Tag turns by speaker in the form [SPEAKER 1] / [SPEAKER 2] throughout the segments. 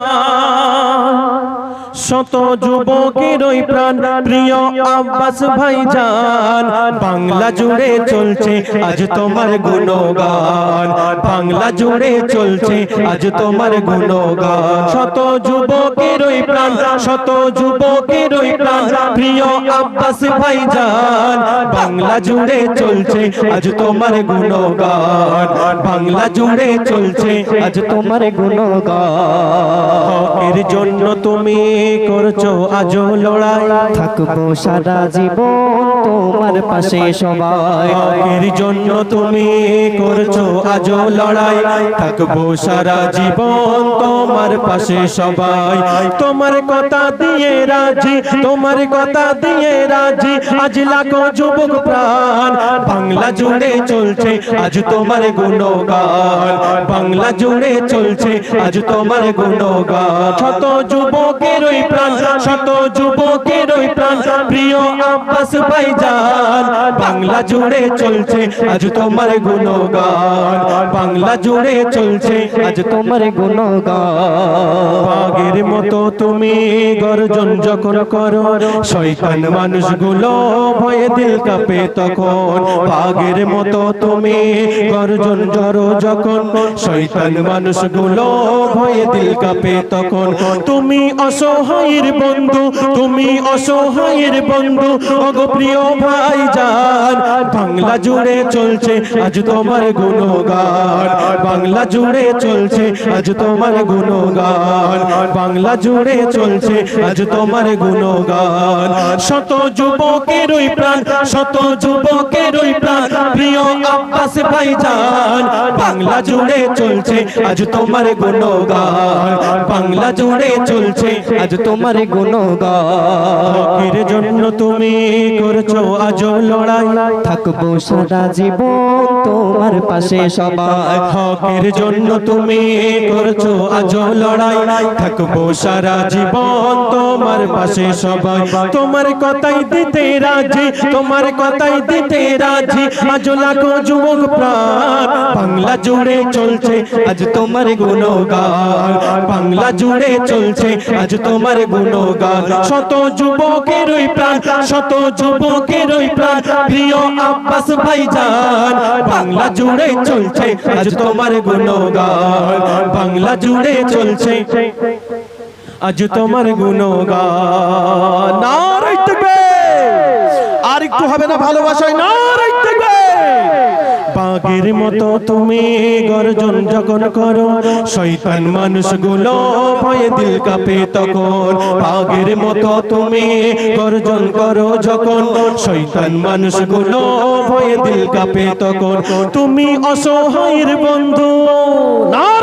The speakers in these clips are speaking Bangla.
[SPEAKER 1] Ah. শত যুবকের ওই প্রাণ। প্রিয় আব্বাস ভাইজান, বাংলা জুড়ে চলছে আজ তোমার গুণগান। বাংলা জুড়ে চলছে আজ তোমার গুণগান। শত যুবকের ওই প্রাণ, শত যুবকের ওই প্রাণ। প্রিয় আব্বাস ভাইজান, বাংলা জুড়ে চলছে আজ তোমার গুণগান। বাংলা জুড়ে চলছে আজ তোমার গুণগান। এর জন্য তুমি করছ? আজ লড়াই।
[SPEAKER 2] থাকব সারা জীবন তোমার পাশে সবাই।
[SPEAKER 1] এর জন্য তুমি করছ আজ লড়াই। থাকব সারা জীবন তোমার পাশে সবাই। তোমার কথা দিয়ে রাজি তোমার কথা দিয়ে রাজি। আজ লাখো যুবক প্রাণ বাংলা জুড়ে চলছে আজ তোমার গুণগান। বাংলা জুড়ে চলছে আজ তোমার গুণগান। শত যুবকের ওই প্রাণ শত যুবকের বাংলা জুড়ে চলছে আজ তোমার গুণগান। বাংলা জুড়ে চলছে আজ তোমার গুণগান। মতো তুমি গর্জন যখন করো, শয়তান মানুষগুলো ভয়ে দিল কাঁপে তখন। বাগের মতো তুমি গর্জন জড়ো যখন ভয়ে দিল তখন। তুমি অসহায়ের বন্ধু, তুমি অসহায়ের বন্ধু। অগো প্রিয় ভাই যান বাংলা জুড়ে চলছে আজ তোমার গুণগান। বাংলা জুড়ে চলছে আজ তোমার গুণগান। বাংলা জুড়ে চলছে আজ তোমার গুণগান। শত যুবকের প্রাণ, শত যুবকের আব্বাস ভাই যান। বাংলা জুড়ে চলছে আজ তোমার গুণগান। বাংলা জুড়ে চলছে আজ তোমার গুণগান। এর জন্য তুমি করছ আজ লড়াই।
[SPEAKER 2] থাকব সারা জীবন তোমার পাশে সবাই।
[SPEAKER 1] হকের জন্য তুমি করছ আজ লড়াই। থাকব সারা জীবন তোমার পাশে সবাই। তোমার কথাই দিতে রাজি তোমার কথাই দিতে রাজি। আজ লাখো যুবক প্রাণ। বাংলা জুড়ে চলছে, আজ তোমার গুণগান। বাংলা জুড়ে চলছে, আজ তোমার গুণগান। শত যুবকের ওই প্রাণ, শত যুবকের ওই প্রাণ। প্রিয় আব্বাস ভাইজান, বাংলা জুড়ে চলছে, আজ তোমার গুণগান। বাংলা জুড়ে চলছে, আজ তোমার গুণগান। আর একটু হবে না ভালোবাসায় থাকবে বাঘের মতো তুমি গর্জন যখন করো। শয়তান মানুষগুলো ভয়ে দিল কাঁপে তখন। বাঘের মতো তুমি গর্জন করো যখন। শয়তান মানুষগুলো ভয়ে দিল কাঁপে তখন। তুমি অসহায়ের বন্ধু। নারাই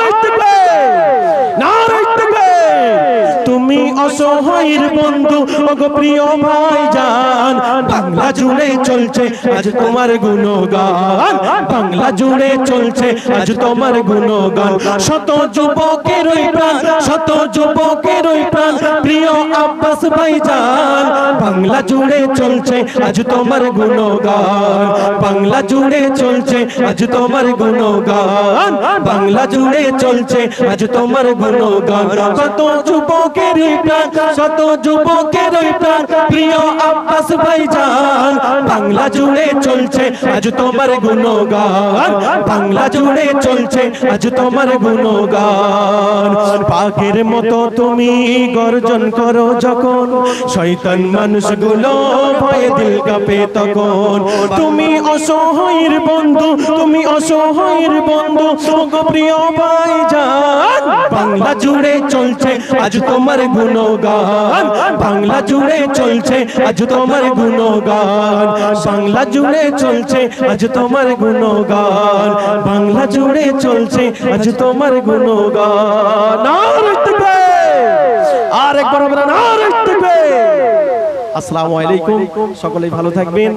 [SPEAKER 1] অসহায়ের বন্ধু, ওগো প্রিয় ভাই জান বাংলা জুড়ে চলছে আজ তোমার গুণগান, বাংলা জুড়ে চলছে আজ তোমার গুণগান। শত যুবকের ওই প্রাণ, শত যুবকের ওই প্রাণ, প্রিয় আব্বাস ভাই জান বাংলা জুড়ে চলছে আজ তোমার গুণগান। বাংলা জুড়ে চলছে আজ তোমার গুণগান। বাংলা জুড়ে চলছে আজ তোমার গুণগান। কত যুবকের ওই প্রাণ শত যুবকের ওই প্রাণ। প্রিয় আব্বাস ভাইজান, বাংলা জুড়ে চলছে আজ তোমার গুণগান। বাংলা জুড়ে চলছে আজ তোমার গুণগান। পাখির মতো তুমি গর্জন করো যখন, শয়তান মানুষগুলো ভয়ে দিল কাঁপে তখন। তুমি অসহায়ের বন্ধু, তুমি অসহায়ের বন্ধু প্রিয় ভাইজান, বাংলা জুড়ে চলছে আজ তোমার গুণগান। বাংলা জুড়ে চলছে আজ তোমার গুণগান। বাংলা জুড়ে চলছে আজ তোমার গুণগান। বাংলা জুড়ে চলছে আজ তোমার গুণগান। আর একবার থাকবে আসসালামু আলাইকুম। সকলেই ভালো থাকবেন।